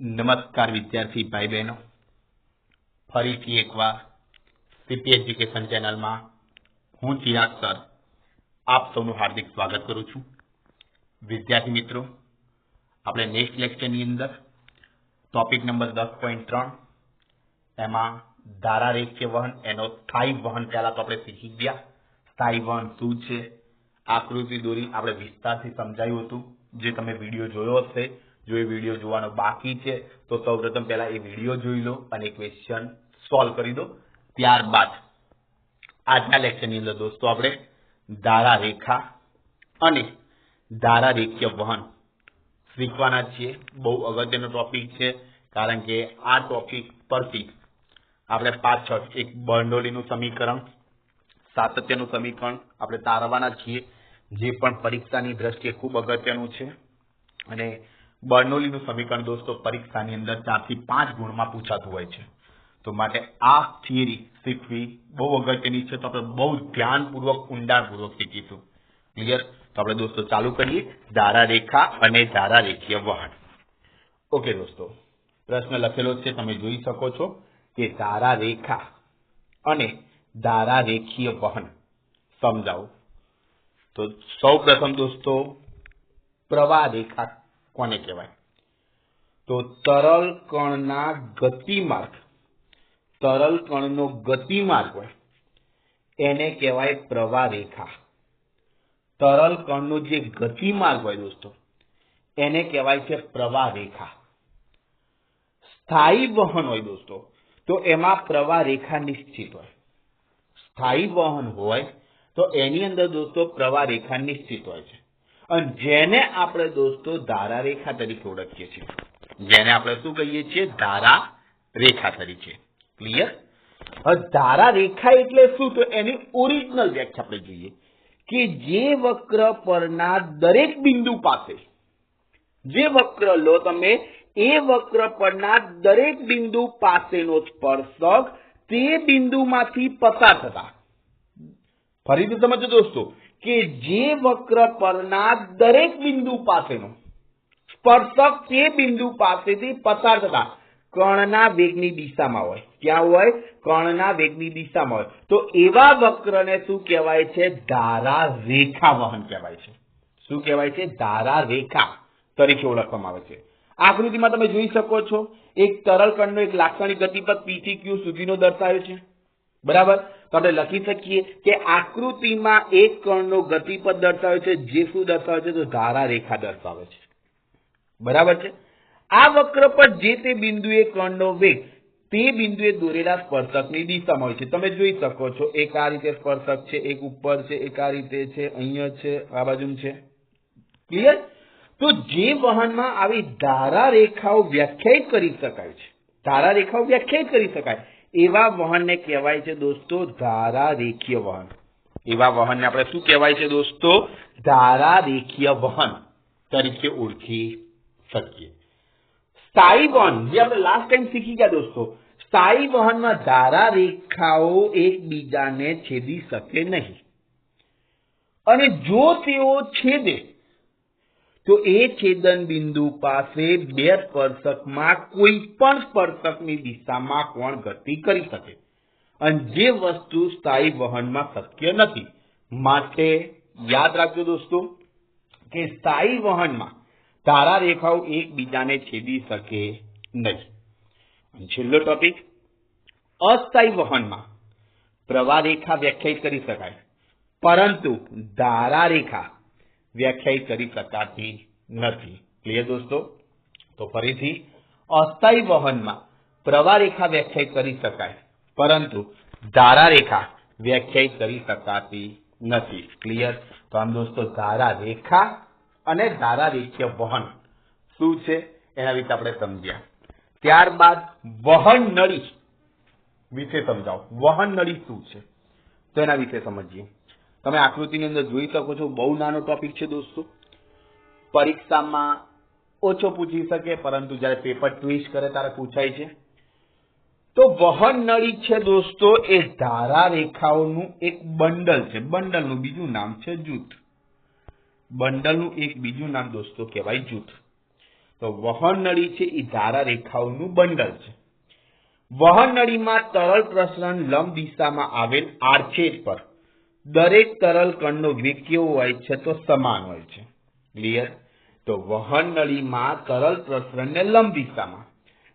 નમસ્કાર વિદ્યાર્થી ભાઈ બહેનો ફરીથી એકવાર સીપી એજ્યુકેશન ચેનલમાં હું ચિરાગ સર આપ સૌનું હાર્દિક સ્વાગત કરું છું. વિદ્યાર્થી મિત્રો, આપણે નેક્સ્ટ લેક્ચરની અંદર ટોપિક નંબર દસ પોઈન્ટ ત્રણ, એમાં ધારા રેખીય વહન એનો સ્થાયી વહન પહેલા તો આપણે શીખી ગયા. સ્થાયી વહન શું છે? આકૃતિ દોરી આપણે વિસ્તારથી સમજાયું હતું. જે તમે વીડિયો જોયો હશે જો એ વીડિયો જોવાનો બાકી છે, તો સૌપ્રથમ પહેલા એ વીડિયો જોઈ લો અને ક્વેશ્ચન સોલ્વ કરી દો. ત્યારબાદ આજના લેક્ચરની અંદર દોસ્તો આપણે ધારા રેખા અને ધારા રેખીય વહન શીખવાના છીએ. બહુ અગત્યનો ટોપિક છે, કારણ કે આ ટોપિક પરથી આપણે પાછળ એક બર્નોલીનું સમીકરણ, સાતત્યનું સમીકરણ આપણે તારવાના છીએ, જે પણ પરીક્ષાની દ્રષ્ટિએ ખૂબ અગત્યનું છે. અને બર્નોલીનું સમીકરણ દોસ્તો પરીક્ષાની અંદર ચારથી પાંચ ગુણમાં પૂછાતું હોય છે. તો માટે આ થિયરી શીખવી બહુ અગત્યની છે. તો આપણે બહુ ધ્યાનપૂર્વક, ઊંડાણપૂર્વક શીખીશું. ક્લિયર તો આપણે દોસ્તો ચાલુ કરીએ. ધારા રેખા અને ધારા રેખીય વહન. ઓકે દોસ્તો. પ્રશ્ન લખેલો છે. તમે જોઈ શકો છો કે ધારા રેખા અને ધારા રેખીય વહન સમજાવો. તો સૌ પ્રથમ દોસ્તો, પ્રવાહ રેખા કોને કહેવાય? તો તરલ કણના ગતિમાર્ગ તરલ કણનો ગતિમાર્ગ હોય, એને કહેવાય પ્રવાહ રેખા તરલ કણનો જે ગતિમાર્ગ હોય દોસ્તો, એને કહેવાય છે પ્રવાહ રેખા સ્થાયી વહન હોય દોસ્તો, તો એમાં પ્રવાહ રેખા નિશ્ચિત હોય. સ્થાયી વહન હોય તો એની અંદર દોસ્તો પ્રવાહ રેખા નિશ્ચિત હોય છે. જેને આપણે દોસ્તો ધારા રેખા તરીકે ઓળખીએ છીએ. જેને આપણે શું કહીએ છીએ? ધારા રેખા તરીકે. ક્લિયર ધારા રેખા એટલે શું? તો એની ઓરિજિનલ વ્યાખ્યા આપણે જોઈએ કે જે વક્ર પરના દરેક બિંદુ પાસે, જે વક્ર લો તમે, એ વક્ર પરના દરેક બિંદુ પાસેનો સ્પર્શક તે બિંદુમાંથી પસાર થતા. ફરીથી સમજો દોસ્તો. કે જે વક્ર પરના દરેક બિંદુ પાસેનો સ્પર્શક તે બિંદુ પાસેથી પસાર થતા કણના વેગની દિશામાં હોય. ક્યાં હોય? કણના વેગની દિશામાં હોય. તો એવા વક્રને શું કહેવાય છે? ધારા રેખા વહન કહેવાય છે. શું કહેવાય છે? ધારા રેખા તરીકે ઓળખવામાં આવે છે. આકૃતિમાં તમે જોઈ શકો છો, એક તરલ કણનો એક લાક્ષણિક ગતિપથ પી થી ક્યુ સુધીનો દર્શાવ્યો છે. બરાબર? તો આપણે લખી શકીએ કે આકૃતિમાં એક કણનો ગતિપથ દર્શાવે છે, જે શું દર્શાવે છે, તો ધારા રેખા દર્શાવે છે. બરાબર છે? આ વક્ર પર જે તે બિંદુએ કણનો વેગ, તે બિંદુએ દોરેલા સ્પર્શકની દિશામાં હોય છે. તમે જોઈ શકો છો, એક આ રીતે સ્પર્શક છે, એક ઉપર છે, એક આ રીતે છે, અહીંયા છે, આ બાજુ છે. ક્લિયર તો જે વહનમાં આવી ધારા રેખાઓ વ્યાખ્યાયિત કરી શકાય છે. ધારા રેખાઓ વ્યાખ્યાયિત કરી શકાય. એવા વહનને કહેવાય છે દોસ્તો ધારા રેખીય વહન એવા વહનને આપણે શું કહેવાય છે દોસ્તો? ધારા રેખીય વહન તરીકે ઓળખી શકીએ. સ્થાયી વહન, જે આપણે લાસ્ટ ટાઈમ શીખી ગયા દોસ્તો, સ્થાયી વહનમાં ધારા રેખાઓ એકબીજાને છેદી શકે નહીં. અને જો તેઓ છેદે તો એ છેદન બિંદુ પાસે બે સ્પર્શકમાં કોઈ પણ સ્પર્શકની દિશામાં કોણ ગતિ કરી શકે. અને જે વસ્તુ સ્થાયી વહનમાં શક્ય નથી. માટે યાદ રાખજો દોસ્તો, કે સ્થાયી વહનમાં ધારા રેખાઓ એકબીજાને છેદી શકે નહીં. છેલ્લો ટોપિક અસ્થાયી વહનમાં પ્રવાહ રેખા વ્યાખ્યાયિત કરી શકાય. પરંતુ ધારા રેખા વ્યાખ્યાયિત કરી શકાતી નથી. ક્લિયર દોસ્તો? તો ફરીથી, અસ્થાયી વહનમાં પ્રવાહ રેખા વ્યાખ્યાયિત કરી શકાય, પરંતુ ધારા રેખા વ્યાખ્યાયિત કરી શકાતી નથી. ક્લિયર તો આમ દોસ્તો ધારા રેખા અને ધારા રેખીય વહન શું છે? એના વિશે આપણે સમજ્યા. ત્યારબાદ વહન નળી વિશે સમજાવો. વહન નળી શું છે? તો એના વિશે સમજીએ. તમે આકૃતિની અંદર જોઈ શકો છો, બહુ નાનો ટોપિક છે દોસ્તો. પરીક્ષામાં ઓછો પૂછી શકે, પરંતુ જ્યારે પેપર ટ્વિસ્ટ કરે ત્યારે પૂછાય છે. તો વહન નળી છે દોસ્તો, એ ધારા રેખાઓનું એક બંડલ છે. બંડલનું બીજું નામ છે જૂથ. બંડલનું એક બીજું નામ દોસ્તો કહેવાય જૂથ. તો વહન નળી છે, એ ધારા રેખાઓનું બંડલ છે. વહન નળીમાં તરલ પ્રસરણ લંબ દિશામાં આવેલ આર્ચેજ પર. દરેક તરલ કણનો વેગ કેવો હોય છે તો સમાન હોય છે. ક્લિયર તો વહન નળીમાં તરલ પ્રસરણને લંબ દિશામાં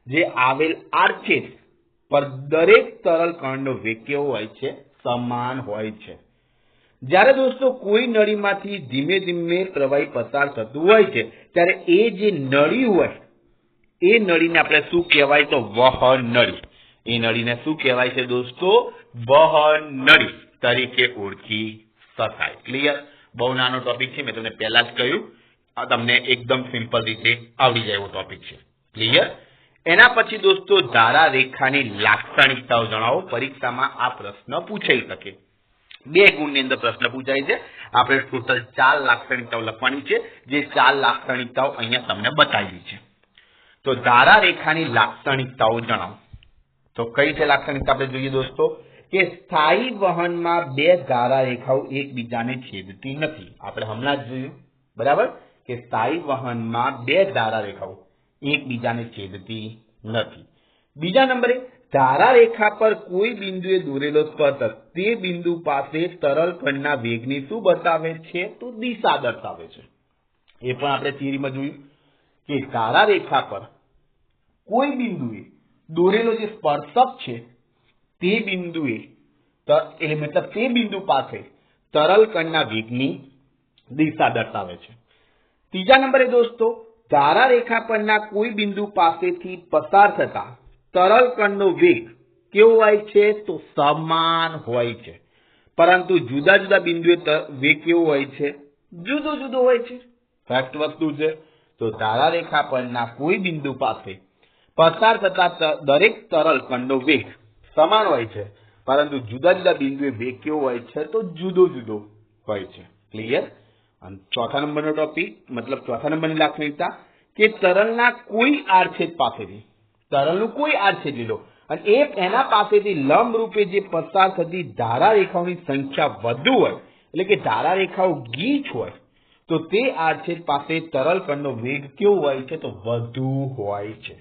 જે આવેલ આર્ચેસ પર દરેક તરલ કણનો વેગ કેવો હોય છે? સમાન હોય છે. જ્યારે દોસ્તો કોઈ નળીમાંથી ધીમે ધીમે પ્રવાહી પસાર થતું હોય છે, ત્યારે એ જે નળી હોય, એ નળીને આપણે શું કહેવાય તો વહન નળી. એ નળીને શું કહેવાય છે દોસ્તો? વહન નળી. તરીકે ઓળખી શકાય. ક્લિયર બહુ નાનો ટોપિક છે, મેં તમને પહેલા જ કહ્યું. આ તમને એકદમ સિમ્પલ રીતે આવડી જાય એવો ટોપિક છે. ક્લિયર એના પછી દોસ્તો ધારા રેખાની લાક્ષણિકતાઓ જણાવો. પરીક્ષામાં આ પ્રશ્ન પૂછાઈ શકે. બે ગુણની અંદર પ્રશ્ન પૂછાય છે. આપણે ટોટલ ચાર લાક્ષણિકતાઓ લખવાની છે. જે ચાર લાક્ષણિકતાઓ અહીંયા તમને બતાવી છે. તો ધારા રેખાની લાક્ષણિકતાઓ જણાવો. તો કઈ છે લાક્ષણિકતા આપણે જોઈએ દોસ્તો? કે સ્થાયી વહનમાં બે ધારા રેખાઓ એકબીજાને છેદતી નથી. આપણે હમણાં જ જોયું, બરાબર? કે સ્થાયી વહનમાં બે ધારા રેખાઓ એકબીજાને છેદતી નથી. બીજા નંબરે ધારા રેખા પર કોઈ બિંદુએ દોરેલો સ્પર્શક તે બિંદુ પાસે તરલ કણના વેગની શું બતાવે છે? તો દિશા દર્શાવે છે. એ પણ આપણે થિયરીમાં જોયું કે ધારા રેખા પર કોઈ બિંદુએ દોરેલો જે સ્પર્શક છે તે બિંદુએ તે બિંદુ પાસે તરલ કણના વેગની દિશા દર્શાવે છે. ત્રીજા નંબરે દોસ્તો, ધારા રેખા પરના કોઈ બિંદુ પાસેથી પસાર થતા તરલ કણનો વેગ કેવો હોય છે? તો સમાન હોય છે. પરંતુ જુદા જુદા બિંદુએ વેગ કેવો હોય છે? જુદો જુદો હોય છે. ફેક્ટ વસ્તુ છે. તો ધારા રેખા પરના કોઈ બિંદુ પાસે પસાર થતા દરેક તરલ કણનો વેગ સમાન હોય છે. પરંતુ જુદા જુદા બિંદુએ વેગ કેવો હોય છે તો જુદો જુદો હોય છે. ક્લિયર અને ચોથા નંબરનો ટોપિક મતલબ ચોથા નંબરની લાક્ષણિકતા કે તરલના કોઈ આરછેદ પાસેથી તરલનું કોઈ આરછેદ લીધો અને એ એના પાસેથી લંબ રૂપે જે પસાર થતી ધારા રેખાઓની સંખ્યા વધુ હોય, એટલે કે ધારા રેખાઓ ગીચ હોય, તો તે આરછેદ પાસે તરલ કણનો વેગ કેવો હોય છે તો વધુ હોય છે.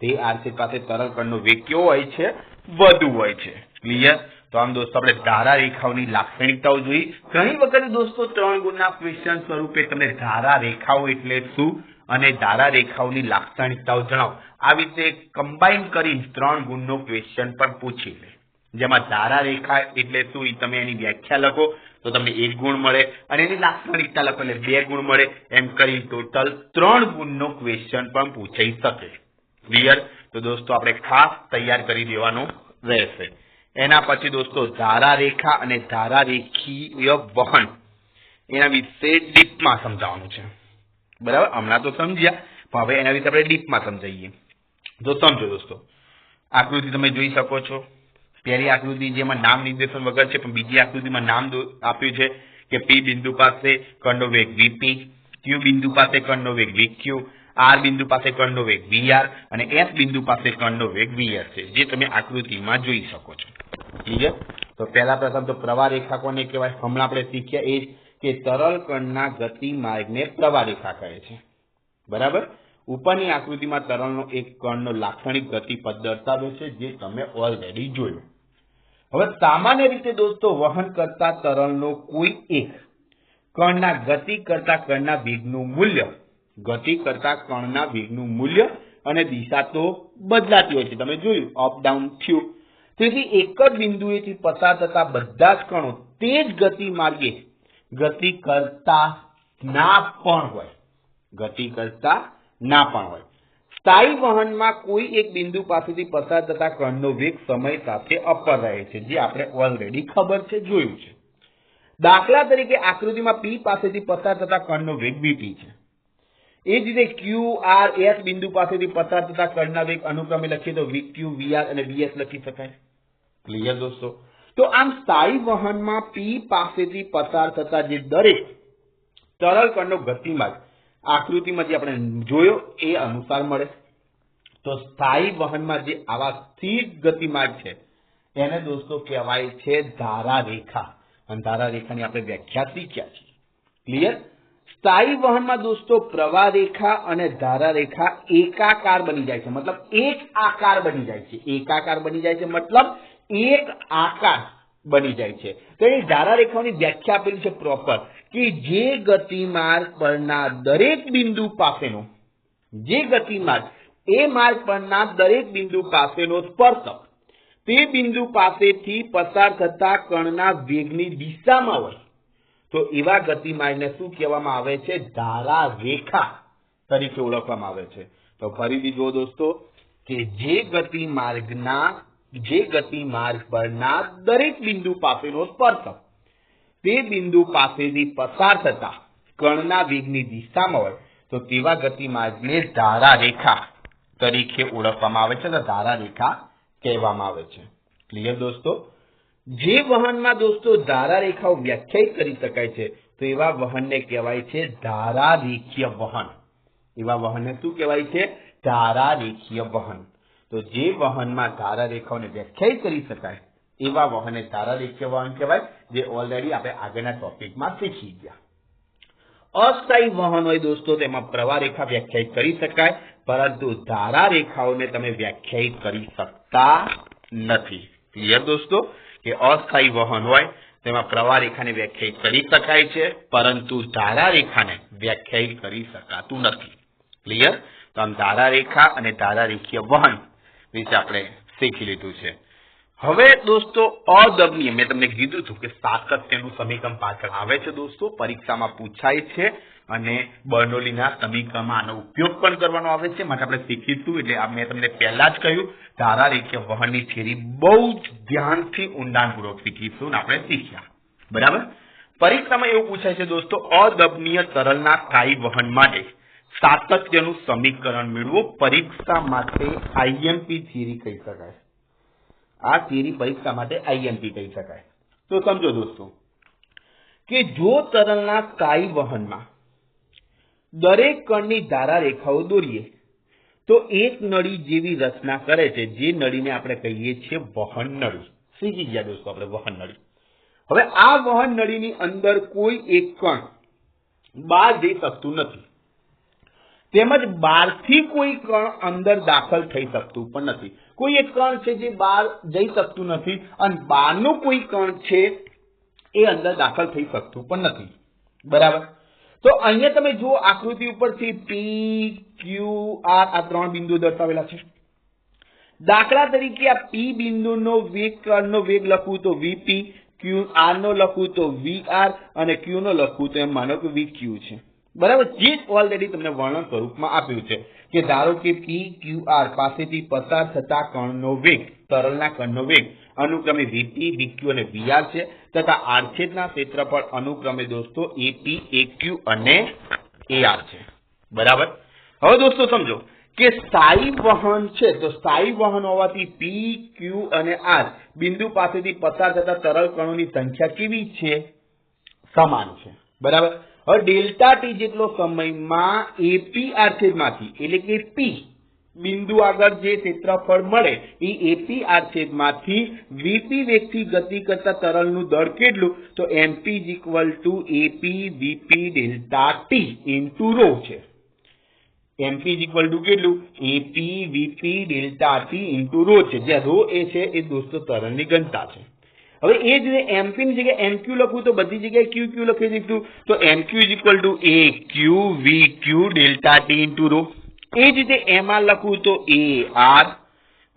તે આરછેદ પાસે તરલ કણનો વેગ કેવો હોય છે વધુ હોય છે. ક્લિયર તો આમ દોસ્તો, આપણે ધારા રેખાઓની લાક્ષણિકતાઓ જોઈ. ઘણી વખત દોસ્તો, ત્રણ ગુણના ક્વેશ્ચન સ્વરૂપે તમને ધારા રેખાઓ એટલે શું? અને ધારા રેખાઓની લાક્ષણિકતાઓ જણાવો. આવી રીતે કમ્બાઈન કરી ત્રણ ગુણનો ક્વેશ્ચન પણ પૂછી લે. જેમાં ધારા રેખા એટલે શું એ તમે એની વ્યાખ્યા લખો, તો તમને એક ગુણ મળે. અને એની લાક્ષણિકતા લખો એટલે બે ગુણ મળે. એમ કરી ટોટલ ત્રણ ગુણનો ક્વેશ્ચન પણ પૂછાઈ શકે. ક્લિયર તો દોસ્તો, આપણે ખાસ તૈયાર કરી દેવાનું રહેશે. એના પછી દોસ્તો ધારા રેખા અને ધારા રેખીય વહન. એના વિશે ડીપમાં સમજાવવાનું છે. બરાબર? હમણાં તો સમજ્યા. પણ હવે એના વિશે આપણે ડીપમાં સમજાવીએ. તો સમજો દોસ્તો. આકૃતિ તમે જોઈ શકો છો. પહેલી આકૃતિ જેમાં નામ નિર્દેશન વગર છે, પણ બીજી આકૃતિમાં નામ આપ્યું છે કે પી બિંદુ પાસે કણનો વેગ વીપી ક્યુ બિંદુ પાસે કણનો વેગ વીક્યુ આર બિંદુ પાસે કણનો વેગ વીઆર અને એસ બિંદુ પાસે કણનો વેગ વીએસ છે, જે તમે આકૃતિમાં જોઈ શકો છો. ક્લિયર તો પહેલા પ્રથમ તો પ્રવાહ રેખા કોને કહેવાય? હમણાં આપણે શીખ્યા એ કે તરલ કણના ગતિ માર્ગને પ્રવાહ રેખા કહે છે. બરાબર? ઉપરની આકૃતિમાં તરલનો એક કણનો લાક્ષણિક ગતિપથ દર્શાવે છે, જે તમે ઓલરેડી જોયો. હવે સામાન્ય રીતે દોસ્તો, વહન કરતા તરલનો કોઈ એક કણના ગતિ કરતા કણના વેગનું મૂલ્ય ગતિ કરતા કણના વેગનું મૂલ્ય અને દિશા તો બદલાતી હોય છે. તમે જોયું અપ ડાઉન થયું તેથી એક જ બિંદુએથી પસાર થતા બધા જ કણો તે જ ગતિ માર્ગે ગતિ કરતા ના પણ હોય. ગતિ કરતા ના પણ હોય. સ્થાયી વહનમાં કોઈ એક બિંદુ પાસેથી પસાર થતા કણનો વેગ સમય સાથે અપર રહે છે, જે આપણે ઓલરેડી ખબર છે, જોયું છે. દાખલા તરીકે આકૃતિમાં પી પાસેથી પસાર થતા કણનો વેગ વીટી છે. એ જ રીતે ક્યુ આર એસ બિંદુ પાસેથી પસાર થતા કણના વેગ અનુક્રમે લખીએ તો ક્યુ વીઆર અને વીએસ લખી શકાય. ક્લિયર દોસ્તો? તો આમ સ્થાયી વહનમાં પી પાસેથી પસાર થતા જે દરેક તરલ કણનો ગતિમાર્ગ આકૃતિમાં જે આપણે જોયો એ અનુસાર મળે. તો સ્થાયી વહનમાં જે આવા સ્થિર ગતિમાર્ગ છે એને દોસ્તો કહેવાય છે ધારા રેખા અને ધારા રેખાની આપણે વ્યાખ્યા શીખ્યા છીએ. ક્લિયર સ્થાયી વહનમાં દોસ્તો પ્રવાહ રેખા અને ધારા રેખા એકાકાર બની જાય છે. મતલબ એક આકાર બની જાય છે. એકાકાર બની જાય છે. મતલબ એક આકાર બની જાય છે. તો એ ધારા રેખાઓની વ્યાખ્યા આપેલી છે પ્રોપર કે જે ગતિમાર્ગ પરના દરેક બિંદુ પાસેનો, જે ગતિમાર્ગ એ માર્ગ પરના દરેક બિંદુ પાસેનો સ્પર્શક, તે બિંદુ પાસેથી પસાર થતા કણના વેગની દિશામાં હોય. તો એવા ગતિમાર્ગને શું કહેવામાં આવે છે? ધારા રેખા તરીકે ઓળખવામાં આવે છે. તો ફરીથી જુઓ દોસ્તો, કે જે ગતિમાર્ગના, જે ગતિમાર્ગ પરના દરેક બિંદુ પાસેનો સ્પર્શક તે બિંદુ પાસેથી પસાર થતા કણના વેગની દિશામાં હોય, તો તેવા ગતિમાર્ગને ધારા રેખા તરીકે ઓળખવામાં આવે છે. ધારા રેખા કહેવામાં આવે છે. ક્લિયર દોસ્તો? જે વહનમાં દોસ્તો ધારા રેખાઓ વ્યાખ્યાયિત કરી શકાય છે, તો એવા વહનને કહેવાય છે ધારા રેખીય વહન. એવા વહનને શું કહેવાય છે? ધારા રેખીય વહન. તો જે વહનમાં ધારા રેખાઓને વ્યાખ્યાયિત કરી શકાય, એવા વહનને ધારા રેખીય વહન કહેવાય, જે ઓલરેડી આપણે આગળના ટોપિકમાં શીખી ગયા. અસ્થાયી વહન હોય દોસ્તો તેમાં પ્રવાહ રેખા વ્યાખ્યાયિત કરી શકાય, પરંતુ ધારા રેખાઓને તમે વ્યાખ્યાયિત કરી શકતા નથી. ક્લિયર દોસ્તો? કે અસ્થાયી વહન હોય તેમાં પ્રવાહ રેખાને વ્યાખ્યાયિત કરી શકાય છે, પરંતુ ધારા રેખાને વ્યાખ્યાયિત કરી શકાતું નથી. ક્લિયર તો આમ ધારા રેખા અને ધારા રેખીય વહન વિશે આપણે શીખી લીધું છે. હવે દોસ્તો અદમનીય મેં તમને કીધું હતું કે સાતત્યનું સમીકરણ પાછળ આવે છે દોસ્તો, પરીક્ષામાં પૂછાય છે અને બર્નોલીના સમીકરણમાં આનો ઉપયોગ પણ કરવાનો આવે છે, માટે આપણે શીખીશું, એટલે મેં તમને પહેલા જ કહ્યું, ધારા રેખીય વહનની થિયરી બહુ જ ધ્યાનથી ઊંડાણપૂર્વક શીખીશું અને આપણે શીખ્યા. બરાબર? પરીક્ષામાં એવું પૂછાય છે દોસ્તો અદમનીય તરલના સ્થાયી વહન માટે સાતત્યનું સમીકરણ મેળવો, પરીક્ષા માટે આઈએમપી થિયરી કહી શકાય. આ થિયરી પરીક્ષા માટે આઈએમપી કહી શકાય. તો સમજો દોસ્તો, કે જો તરલના સ્થાયી વહનમાં દરેક કણની ધારા રેખાઓ દોરીએ, તો એક નળી જેવી રચના કરે છે, જે નળીને આપણે કહીએ છીએ વહન નળી. શીખી ગયા દોસ્તો આપણે વહન નળી. હવે આ વહન નળીની અંદર કોઈ એક કણ બહાર જઈ શકતું નથી. તેમજ બહારથી કોઈ કણ અંદર દાખલ થઈ શકતું પણ નથી. કોઈ એક કણ છે જે બહાર જઈ શકતું નથી અને બહારનું કોઈ કણ છે એ અંદર દાખલ થઈ શકતું પણ નથી. બરાબર? તો અહીંયા તમે જુઓ આકૃતિ ઉપરથી પી ક્યુ આર આ ત્રણ બિંદુ દર્શાવેલા છે. દાખલા તરીકે આ પી બિંદુનો વેગ કણનો વેગ લખવું તો વીપી ક્યુ આર નો લખવું તો વી આર અને ક્યુ નો લખવું તો એમ માનો કે વી ક્યુ છે. બરાબર? જે ઓલરેડી તમને વર્ણન સ્વરૂપમાં આપ્યું છે કે ધારો કે પી ક્યુ આર પાસેથી પસાર થતા કણનો વેગ, તરલના કણનો વેગ અનુક્રમે વીપી વીક્યુ અને વીઆર છે તથા આડછેદના ક્ષેત્રફળ અનુક્રમે દોસ્તો એપી એક્યુ અને એઆર છે. બરાબર? હવે દોસ્તો સમજો કે સ્થાયી વહન છે તો સ્થાયી વહન હોવાથી પી ક્યુ અને આર બિંદુ પાસેથી પસાર થતા તરલ કણોની સંખ્યા કેવી છે? સમાન છે. બરાબર? હવે ડેલ્ટા ટી જેટલો સમયમાં એપી આરછેદમાંથી, એટલે કે પી બિંદુ આગળ જે ક્ષેત્રફળ મળે, એ એપી આરછેદમાંથી વીપી વેગથી ગતિ કરતા તરલનું દળ કેટલું? તો MP is equal to AP VP delta T into rho છે. એમપી ઇઝ ઇક્વલ ટુ કેટલું? AP VP delta T into rho છે. જ્યાં રો એ છે, એ દોસ્તો તરલની ઘનતા છે. હવે એ જ એમપી ની જગ્યાએ એમક્યુ લખવું તો બધી જગ્યાએ ક્યુ ક્યુ લખી દીધું. તો MQ is equal to A Q V Q delta T into rho એ જ રીતે એમાં લખવું તો A R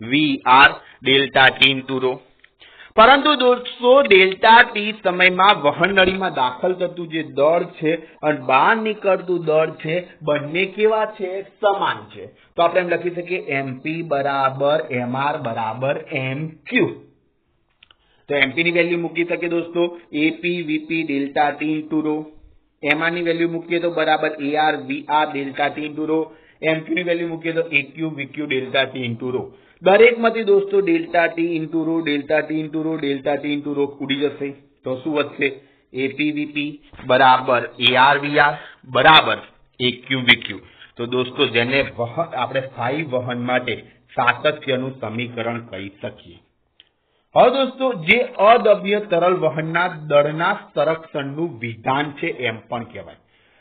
V R delta T into rho પરંતુ દોસ્તો ડેલ્ટા ટી સમયમાં વહન નળીમાં દાખલ થતું જે દળ છે અને બહાર નીકળતું દળ છે, બંને કેવા છે? સમાન છે. તો આપણે એમ લખી શકીએ એમપી બરાબર એમઆર બરાબર એમ ક્યુ તો એમપીની વેલ્યુ મૂકી શકીએ દોસ્તો A P V P delta T into rho M R value મૂકીએ તો બરાબર A R V R delta T into rho એમક્યુની value મૂકીએ તો A Q V Q delta T into rho દરેકમાંથી દોસ્તો delta T into rho delta T into rho delta T into rho ઉડી જશે. તો શું વધશે? એપી વીપી બરાબર AR V R બરાબર એક્યુ વીક્યુ તો દોસ્તો જેને વહન, આપણે સ્થાયી વહન માટે સાતત્યનું સમીકરણ કહી શકીએ. હવે દોસ્તો, જે અદબ્ય તરલ વહનના દળના સંરક્ષણનું વિધાન છે એમ પણ કહેવાય.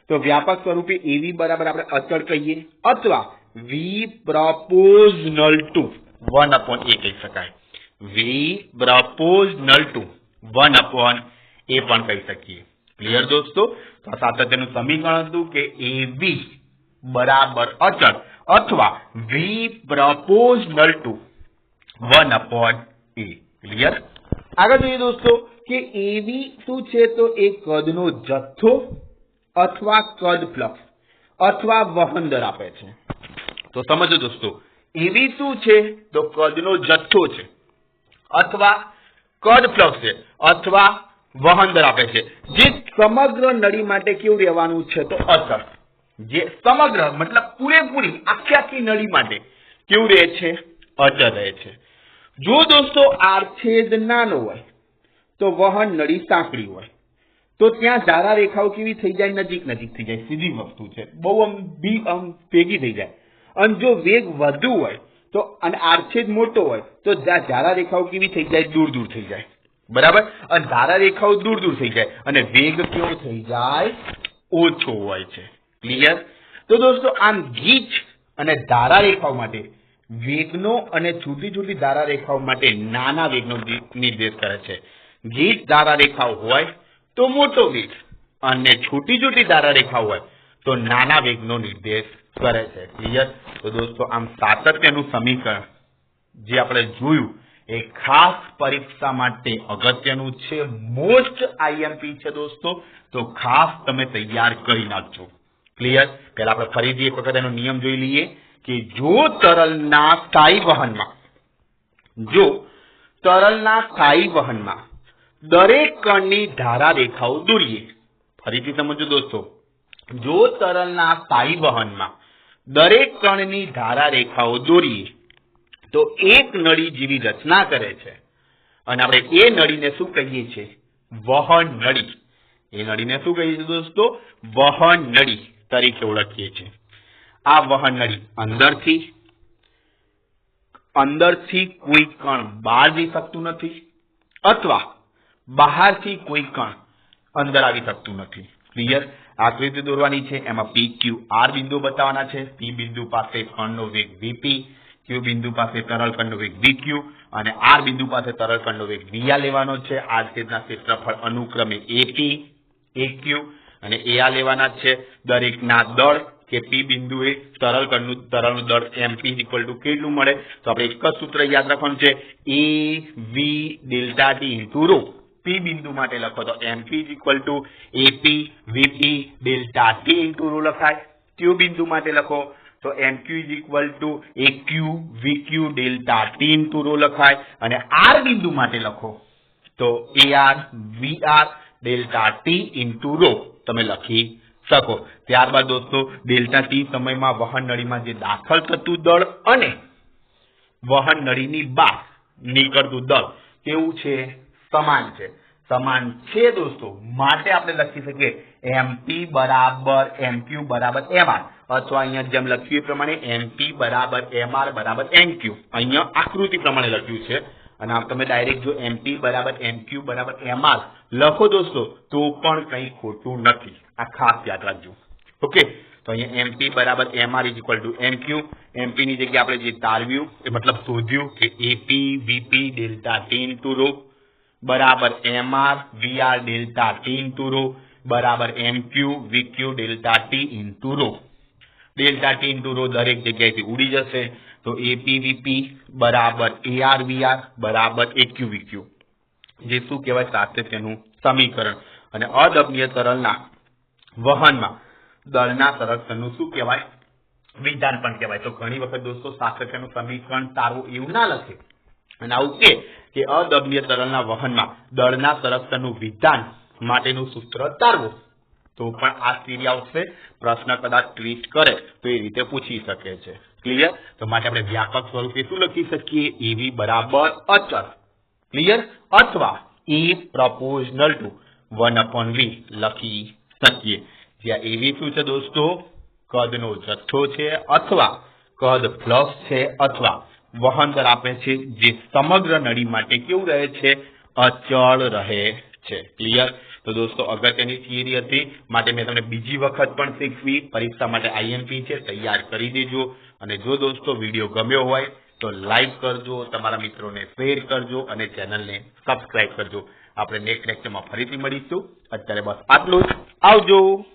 તો વ્યાપક સ્વરૂપે એવી બરાબર આપણે અચળ કહીએ, અથવા V proportional to one upon A કહી શકાય. V proportional to one upon A પણ કહી શકીએ. ક્લિયર દોસ્તો? તો સાતત્યનું સમીકરણ હતું કે એવી બરાબર અચળ અથવા V proportional to one upon A clear આગળ જોઈએ દોસ્તો કે એવી શું છે તો એ કદનો જથ્થો અથવા કદ ફ્લક્સ અથવા વહન દર આપે છે. તો સમજો દોસ્તો એવી શું છે તો કદનો જથ્થો છે અથવા કદ ફ્લક્સ છે અથવા વહન દર આપે છે. જે સમગ્ર નળી માટે કેવું રહેવાનું છે તો અસર. જે સમગ્ર મતલબ પૂરેપૂરી આખી આખી નળી માટે કેવું રહે છે? અચર રહે છે. જો દોસ્તો આરછેદ નાનો હોય, તો વહન નળી સાંકડી હોય. તો ત્યાં ધારા રેખાઓ કેવી થઈ જાય? નજીક નજીક થઈ જાય. સીધી વસ્તુ છે. બહુ આમ બી આમ ભેગી થઈ જાય. અને જો વેગ વધુ હોય, તો અને આર્છેદ મોટો હોય, તો ધારા રેખાઓ કેવી થઈ જાય? દૂર દૂર થઈ જાય. બરાબર? અને ધારા રેખાઓ દૂર દૂર થઈ જાય. અને વેગ કેવો થઈ જાય? ઓછો હોય છે. ક્લિયર તો દોસ્તો આમ ગીચ અને ધારા રેખાઓ માટે વેગનો અને જુદી ધારા રેખાઓ માટે નાના વેગનો નિર્દેશ કરે છે. ગીચ ધારા રેખાઓ હોય તો મોટો વેગ અને છૂટી છૂટી ધારા રેખાઓ હોય તો નાના વેગનો નિર્દેશ કરે છે. ક્લિયર તો દોસ્તો, આમ સાતત્યનું સમીકરણ જે આપણે જોયું એ ખાસ પરીક્ષા માટે અગત્યનું છે. મોસ્ટ આઈએમપી છે દોસ્તો. તો ખાસ તમે તૈયાર કરી નાખજો. ક્લિયર પહેલા આપણે ફરીથી એક વખત એનો નિયમ જોઈ લઈએ. કે જો તરલના સ્થાયી વહનમાં, જો તરલના સ્થાયી વહનમાં દરેક કણની ધારા રેખાઓ દોરીએ, ફરીથી સમજો દોસ્તો, જો તરલના સ્થાયી વહનમાં દરેક કણની ધારા રેખાઓ દોરીએ, તો એક નળી જેવી રચના કરે છે. અને આપણે એ નળીને શું કહીએ છીએ? વહન નળી. એ નળીને શું કહીએ છીએ દોસ્તો? વહન નળી તરીકે ઓળખીએ છીએ. આ વહન નળી અંદરથી અંદરથી કોઈ કણ બહાર જઈ શકતું નથી, અથવા બહારથી કોઈ કણ અંદર આવી શકતું નથી. ક્લિયર આકૃતિ દોરવાની છે. એમાં પી ક્યુ આર બિંદુ બતાવવાના છે. પી બિંદુ પાસે કણનો વેગ વીપી ક્યુ બિંદુ પાસે તરલ કણનો વેગ વીક્યુ અને આર બિંદુ પાસે તરલ કણનો વેગ આ લેવાનો છે. આ છેદના ક્ષેત્રફળ અનુક્રમે એપી એક્યુ અને એઆર લેવાના છે. દરેકના દળ કે પી બિંદુએ તરલ કણનું, તરલનું દળ એમપી ઇક્વલ ટુ કેટલું મળે? તો આપણે એક જ સૂત્ર યાદ રાખવાનું છે. A V delta T into rho P બિંદુ માટે લખો તો MP equal to AP VP delta T into rho લખાય. ક્યુ બિંદુ માટે લખો તો MQ is equal to A Q V Q delta T into rho લખાય. અને આર બિંદુ માટે લખો તો A R V VR delta T into rho તમે લખી શકો. ત્યારબાદ દોસ્તો, ડેલ્ટા ટી સમયમાં વહન નળીમાં જે દાખલ થતું દળ અને વહન નળીની બહાર નીકળતું દળ કેવું છે? સમાન છે. સમાન છે દોસ્તો. માટે આપણે લખી શકીએ એમપી બરાબર એમક્યુ બરાબર એમઆર અથવા અહીંયા જેમ લખ્યું એ પ્રમાણે એમપી બરાબર એમઆર બરાબર એમક્યુ અહીંયા આકૃતિ પ્રમાણે લખ્યું છે. અને આમ તમે ડાયરેક્ટ જો એમપી બરાબર એમક્યુ બરાબર એમઆર લખો દોસ્તો, તો પણ કંઈ ખોટું નથી. આ ખાસ યાદ રાખજો. ઓકે તો અહીંયા એમપી બરાબર MR is equal to MQ MP ની જગ્યાએ આપણે જે તારવ્યું, એ મતલબ શોધ્યું કે AP VP delta T into rho બરાબર MR VR delta T into rho બરાબર MQ VQ delta T into rho delta T into rho દરેક જગ્યાએથી ઉડી જશે. તો એપીવીપી બરાબર એઆરવીઆર બરાબર એક્યુવીક્યુ જે શું કહેવાય સાતત્યનું સમીકરણ. અને અદબનીય તરલના વહનમાં દળના સંરક્ષણનું શું કહેવાય? વિધાન પણ કહેવાય. તો ઘણી વખત દોસ્તો સાતત્યનું સમીકરણ તારવું એવું ના લખે. અને આવું કે કે અદબનીય તરલના વહનમાં દળના સંરક્ષણનું વિધાન માટેનું સૂત્ર તારવું. તો પણ આ સ્થિતિ આવશે, પ્રશ્ન કદાચ ટ્વીટ કરે, તો એ રીતે પૂછી શકે છે. ક્લિયર તો માટે આપણે વ્યાપક સ્વરૂપે શું લખી શકીએ? એવી બરાબર અચળ. ક્લિયર અથવા A proportional to one upon V લખી શકીએ. જ્યાં એવી શું છે દોસ્તો? કદનો જથ્થો છે અથવા કદ ફ્લક્સ છે અથવા વહન દર આપે છે જે સમગ્ર નળી માટે કેવું રહે છે? અચળ રહે છે. ક્લિયર તો દોસ્તો અગત્યની થિયરી હતી, માટે મેં તમને બીજી વખત પણ શીખવી. પરીક્ષા માટે આઈએમપી છે, તૈયાર કરી દેજો. અને જો દોસ્તો વીડિયો ગમ્યો હોય તો લાઈક કરજો, તમારા મિત્રોને શેર કરજો અને ચેનલને સબસ્ક્રાઇબ કરજો. આપણે નેક્સ્ટ લેક્ચરમાં ફરીથી મળીશું. અત્યારે બસ આટલું જ. આવજો.